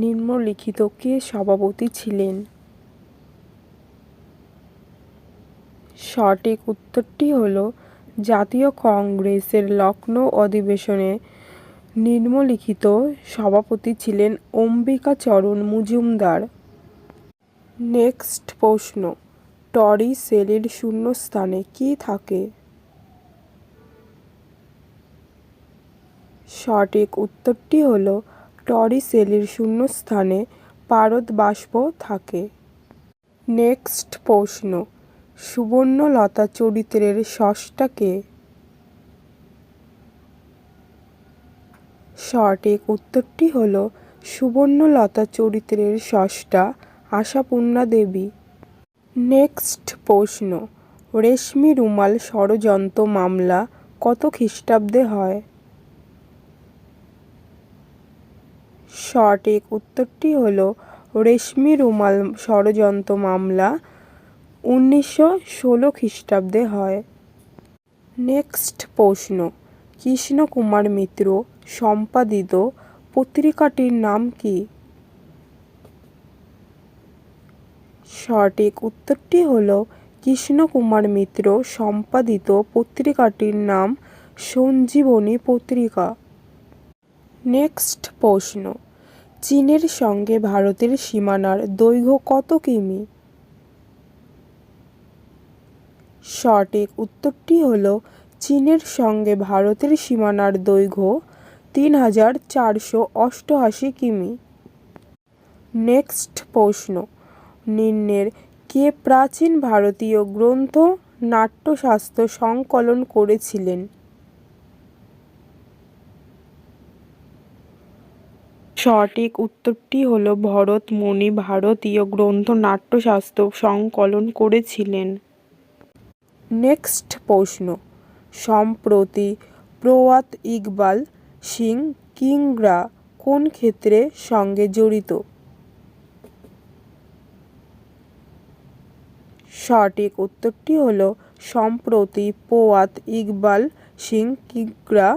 নিম্নলিখিত কে সভাপতি ছিলেন? সঠিক উত্তরটি হল জাতীয় কংগ্রেসের লখনৌ অধিবেশনে নিম্নলিখিত সভাপতি ছিলেন অম্বিকাচরণ মজুমদার। নেক্সট প্রশ্ন, টরি সেলের শূন্যস্থানে কী থাকে? সঠিক উত্তরটি হল টরি সেলের শূন্যস্থানে পারদ বাষ্প থাকে। নেক্সট প্রশ্ন, সুবর্ণলতা চরিত্রের ষষ্ঠাকে সঠিক উত্তরটি হল, সুবর্ণলতা চরিত্রের ষষ্ঠা আশাপূর্ণা দেবী। নেক্সট প্রশ্ন, রেশমি রুমাল ষড়যন্ত্র মামলা কত খ্রিস্টাব্দে হয়? সঠিক উত্তরটি হল রেশমি রুমাল ষড়যন্ত্র মামলা উনিশশো ষোলো খ্রিস্টাব্দে হয়। নেক্সট প্রশ্ন, কৃষ্ণকুমার মিত্র সম্পাদিত পত্রিকাটির নাম কি? সঠিক উত্তরটি হল কৃষ্ণকুমার মিত্র সম্পাদিত পত্রিকাটির নাম সঞ্জীবনী পত্রিকা। নেক্সট প্রশ্ন চীনের সঙ্গে ভারতের সীমানার দৈর্ঘ্য কত কিমি? সঠিক উত্তরটি হল চীনের সঙ্গে ভারতের সীমানার দৈর্ঘ্য তিন হাজার চারশো অষ্টআশি কিমি। নেক্সট প্রশ্ন। নিম্নের কে প্রাচীন ভারতীয় গ্রন্থ নাট্যশাস্ত্র সংকলন করেছিলেন? সঠিক উত্তরটি হল ভরতমুনি ভারতীয় গ্রন্থ, নাট্যশাস্ত্র সংকলন করেছিলেন। নেক্সট প্রশ্ন। সম্প্রতি প্রয়াত ইকবাল সিং কিংরা কোন ক্ষেত্রে সঙ্গে জড়িত? সঠিক উত্তরটি হল সম্প্রতি প্রয়াত ইকবাল সিং কিংরা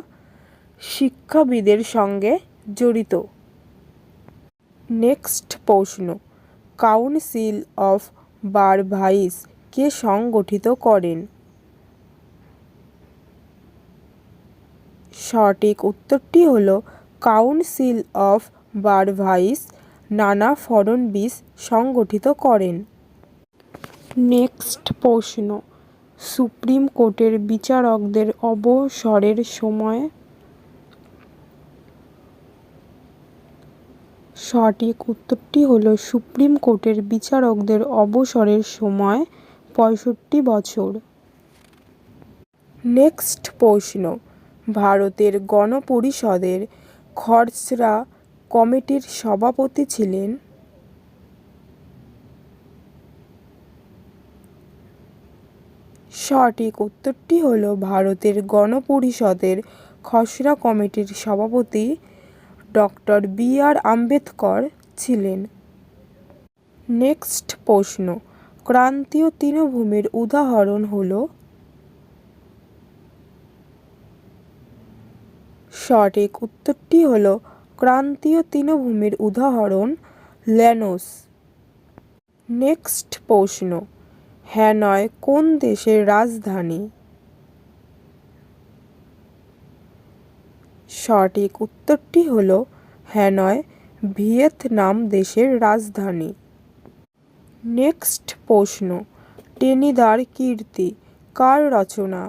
শিক্ষাবিদের সঙ্গে জড়িত। নেক্সট প্রশ্ন। কাউন্সিল অফ বার ভাইস কে সংগঠিত করেন? সঠিক উত্তরটি হল কাউন্সিল অফ বার ভাইস নানা ফড়নবিস সংগঠিত করেন। নেক্সট প্রশ্ন। সুপ্রিম কোর্টের বিচারকদের অবসরের সময় সঠিক উত্তরটি হল সুপ্রিম কোর্টের বিচারকদের অবসরের সময় পঁয়ষট্টি বছর। নেক্সট প্রশ্ন। ভারতের গণপরিষদের খসড়া কমিটির সভাপতি ছিলেন। সঠিক উত্তরটি হল ভারতের গণপরিষদের খসড়া কমিটির সভাপতি ডক্টর বি আর আম্বেদকর ছিলেন। নেক্সট প্রশ্ন, ক্রান্তীয় তৃণভূমির উদাহরণ হল সঠিক উত্তরটি হল ক্রান্তীয় তৃণভূমির উদাহরণ ল্যানোস নেক্সট প্রশ্ন, হ্যানয় কোন দেশের রাজধানী? সঠিক উত্তরটি হল হ্যানয়, ভিয়েতনাম দেশের রাজধানী। নেক্সট প্রশ্ন, টেনিদার কীর্তি কার রচনা?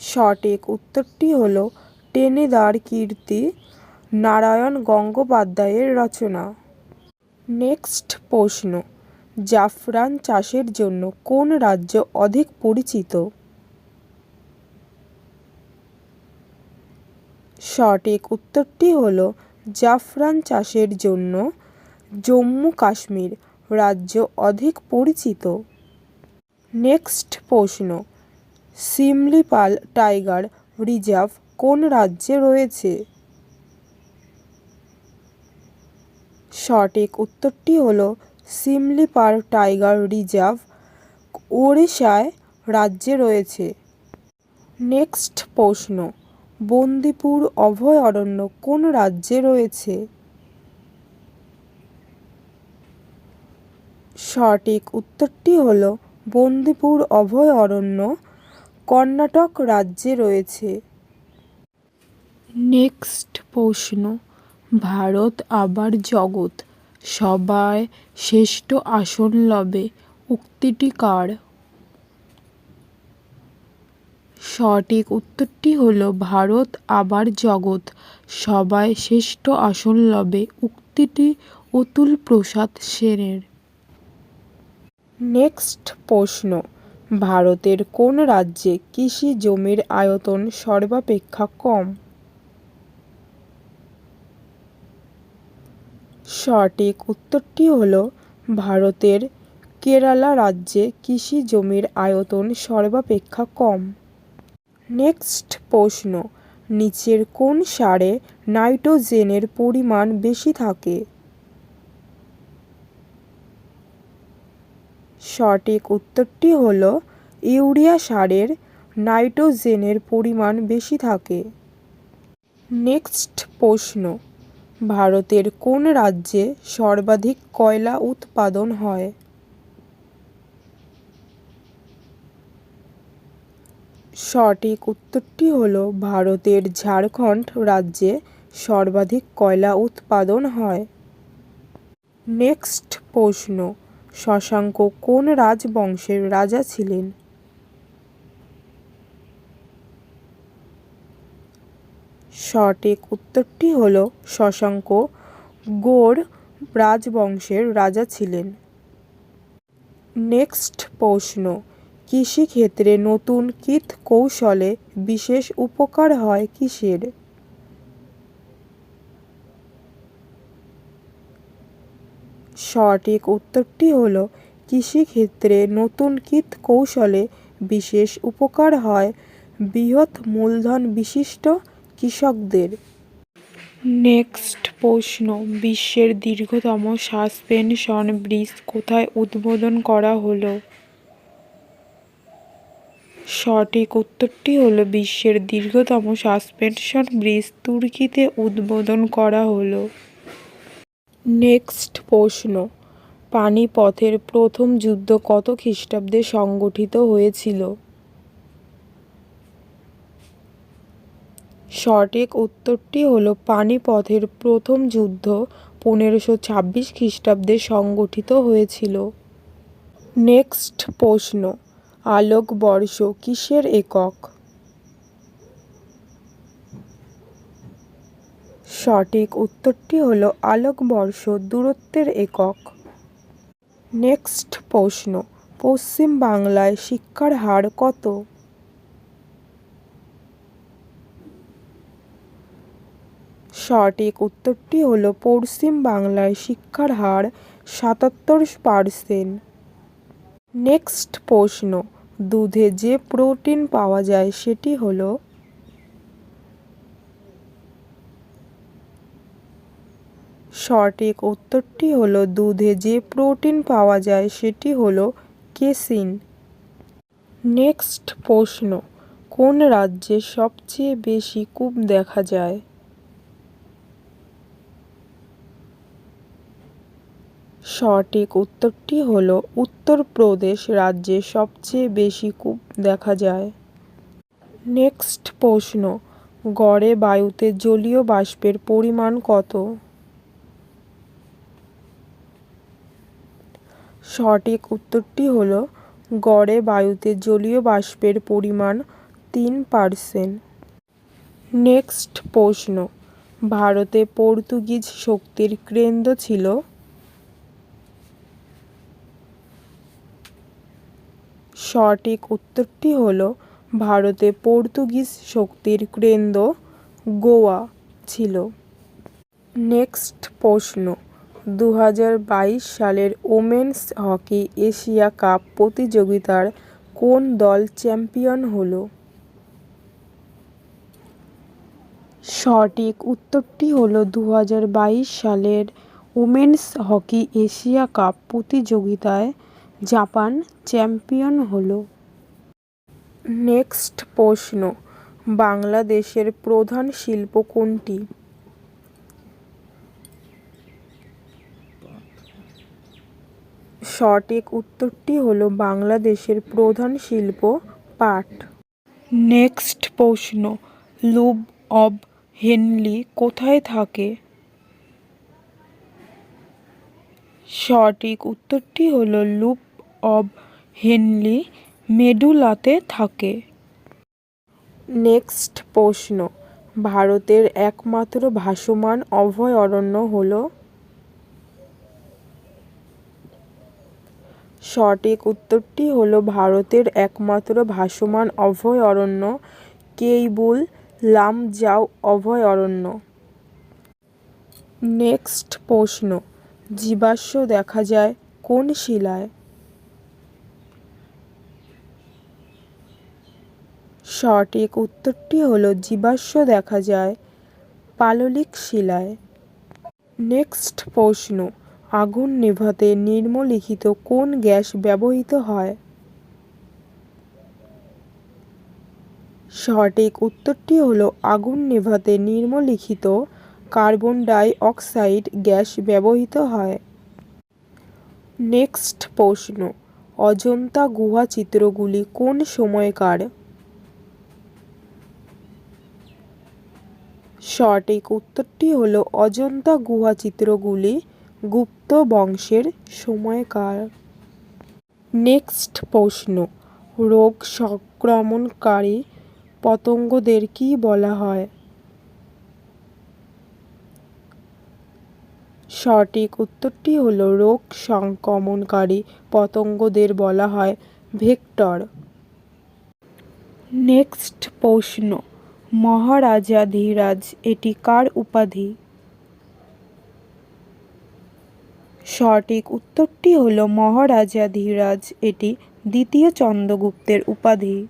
সঠিক উত্তরটি হল টেনিদার কীর্তি নারায়ণ গঙ্গোপাধ্যায়ের রচনা। নেক্সট প্রশ্ন, জাফরান চাষের জন্য কোন রাজ্য অধিক পরিচিত? সঠিক উত্তরটি হল জাফরান চাষের জন্য জম্মু কাশ্মীর রাজ্য অধিক পরিচিত। নেক্সট প্রশ্ন, সিমলিপাল টাইগার রিজার্ভ কোন রাজ্যে রয়েছে? সঠিক উত্তরটি হল সিমলিপাল টাইগার রিজার্ভ ওড়িশায় রাজ্যে রয়েছে। নেক্সট প্রশ্ন বন্দিপুর অভয়ারণ্য কোন রাজ্যে রয়েছে? সঠিক উত্তরটি হল বন্দিপুর অভয়ারণ্য কর্ণাটক রাজ্যে রয়েছে। নেক্সট প্রশ্ন। ভারত আবার জগৎ সবাই শ্রেষ্ঠ আসন লবে, উক্তিটি কার? সঠিক উত্তরটি হলো ভারত আবার জগৎ। সবাই শ্রেষ্ঠ আসন লবে উক্তিটি অতুল প্রসাদ সেনের। নেক্সট প্রশ্ন, ভারতের কোন রাজ্যে কৃষি জমির আয়তন সর্বাপেক্ষা কম? সঠিক উত্তরটি হল ভারতের কেরালা রাজ্যে কৃষি জমির আয়তন সর্বাপেক্ষা কম। নেক্সট প্রশ্ন, নিচের কোন সারে নাইট্রোজেনের পরিমাণ বেশি থাকে? সঠিক উত্তরটি হল, ইউরিয়া সারের নাইট্রোজেনের পরিমাণ বেশি থাকে। নেক্সট প্রশ্ন, ভারতের কোন রাজ্যে সর্বাধিক কয়লা উৎপাদন হয়? সঠিক উত্তরটি হল ভারতের ঝাড়খণ্ড রাজ্যে সর্বাধিক কয়লা উৎপাদন হয়। নেক্সট প্রশ্ন, শশাঙ্ক কোন রাজবংশের রাজা ছিলেন? সঠিক উত্তরটি হল শশাঙ্ক গৌড় রাজবংশের রাজা ছিলেন। নেক্সট প্রশ্ন কৃষিক্ষেত্রে নতুন কীট কৌশলে বিশেষ উপকার হয় কিসের? সঠিক উত্তরটি হল, কৃষিক্ষেত্রে নতুন কীট কৌশলে বিশেষ উপকার হয় বৃহৎ মূলধন বিশিষ্ট কৃষকদের। নেক্সট প্রশ্ন, বিশ্বের দীর্ঘতম সাসপেনশন ব্রিজ কোথায় উদ্বোধন করা হলো? সঠিক উত্তরটি হলো বিশ্বের দীর্ঘতম সাসপেনশন ব্রিজ তুর্কিতে উদ্বোধন করা হলো। নেক্সট প্রশ্ন। পানিপথের প্রথম যুদ্ধ কত খ্রিস্টাব্দে সংগঠিত হয়েছিল? সঠিক উত্তরটি হলো পানিপথের প্রথম যুদ্ধ পনেরোশো ছাব্বিশ খ্রিস্টাব্দে সংগঠিত হয়েছিল। নেক্সট প্রশ্ন। আলোকবর্ষ কিসের একক? সঠিক উত্তরটি হলো আলোকবর্ষ দূরত্বের একক। নেক্সট প্রশ্ন, পশ্চিম বাংলায় শিক্ষার হার কত? সঠিক উত্তরটি হলো পশ্চিম বাংলায় শিক্ষার হার সাতাত্তর পারসেন্ট। নেক্সট প্রশ্ন। দুধে যে প্রোটিন পাওয়া যায় সেটি হলো সঠিক উত্তরটি হলো দুধে যে প্রোটিন পাওয়া যায় সেটি হলো কেসিন। নেক্সট প্রশ্ন, কোন রাজ্যে সবচেয়ে বেশি কূপ দেখা যায়? সঠিক উত্তরটি হলো উত্তরপ্রদেশ রাজ্যে সবচেয়ে বেশি কূপ দেখা যায়। নেক্সট প্রশ্ন, গড়ে বায়ুতে জলীয় বাষ্পের পরিমাণ কত? সঠিক উত্তরটি হলো গড়ে বায়ুতে জলীয় বাষ্পের পরিমাণ তিন পারসেন্ট। নেক্সট প্রশ্ন, ভারতে পর্তুগিজ শক্তির কেন্দ্র ছিল? সঠিক উত্তরটি হলো ভারতে পর্তুগিজ শক্তির কেন্দ্র গোয়া ছিল। নেক্সট প্রশ্ন দু হাজার বাইশ সালের ওমেন্স হকি এশিয়া কাপ প্রতিযোগিতার কোন দল চ্যাম্পিয়ন হলো? সঠিক উত্তরটি হলো দু হাজার বাইশ সালের ওমেন্স হকি এশিয়া কাপ প্রতিযোগিতায় জাপান চ্যাম্পিয়ন হলো। নেক্সট প্রশ্ন, বাংলাদেশের প্রধান শিল্প কোনটি? সঠিক উত্তরটি হলো বাংলাদেশের প্রধান শিল্প পাট। নেক্সট প্রশ্ন লুব অব হেনলি কোথায় থাকে? সঠিক উত্তরটি হলো লুপ অব হেনলি মেডুলাতে থাকে। নেক্সট প্রশ্ন। ভারতের একমাত্র ভাসমান অভয়ারণ্য হল সঠিক উত্তরটি হলো ভারতের একমাত্র ভাসমান অভয়ারণ্য কেইবুল লামজাও অভয়ারণ্য নেক্সট প্রশ্ন। জীবাশ্ম দেখা যায় কোন শিলায়? সঠিক উত্তরটি হলো, জীবাশ্ম দেখা যায় পাললিক শিলায়। নেক্সট প্রশ্ন, আগুন নেভাতে নিম্নলিখিত কোন গ্যাস ব্যবহৃত হয়? সঠিক উত্তরটি হলো, আগুন নেভাতে নিম্নলিখিত কার্বন ডাই অক্সাইড গ্যাস ব্যবহৃত হয়। নেক্সট প্রশ্ন, অজন্তা গুহা চিত্রগুলি কোন সময়কার? সঠিক উত্তরটি হলো অজন্তা গুহা চিত্রগুলি গুপ্ত বংশের সময়কার। নেক্সট প্রশ্ন, রোগ সংক্রমণকারী পতঙ্গদের কী বলা হয়? সঠিক উত্তরটি হলো রোগ সংক্রমণকারী পতঙ্গদের বলা হয় ভেক্টর। নেক্সট প্রশ্ন মহারাজা ধীরাজ এটি কার উপাধি? সঠিক উত্তরটি হল মহারাজাধিরাজ এটি দ্বিতীয় চন্দ্রগুপ্তের উপাধি।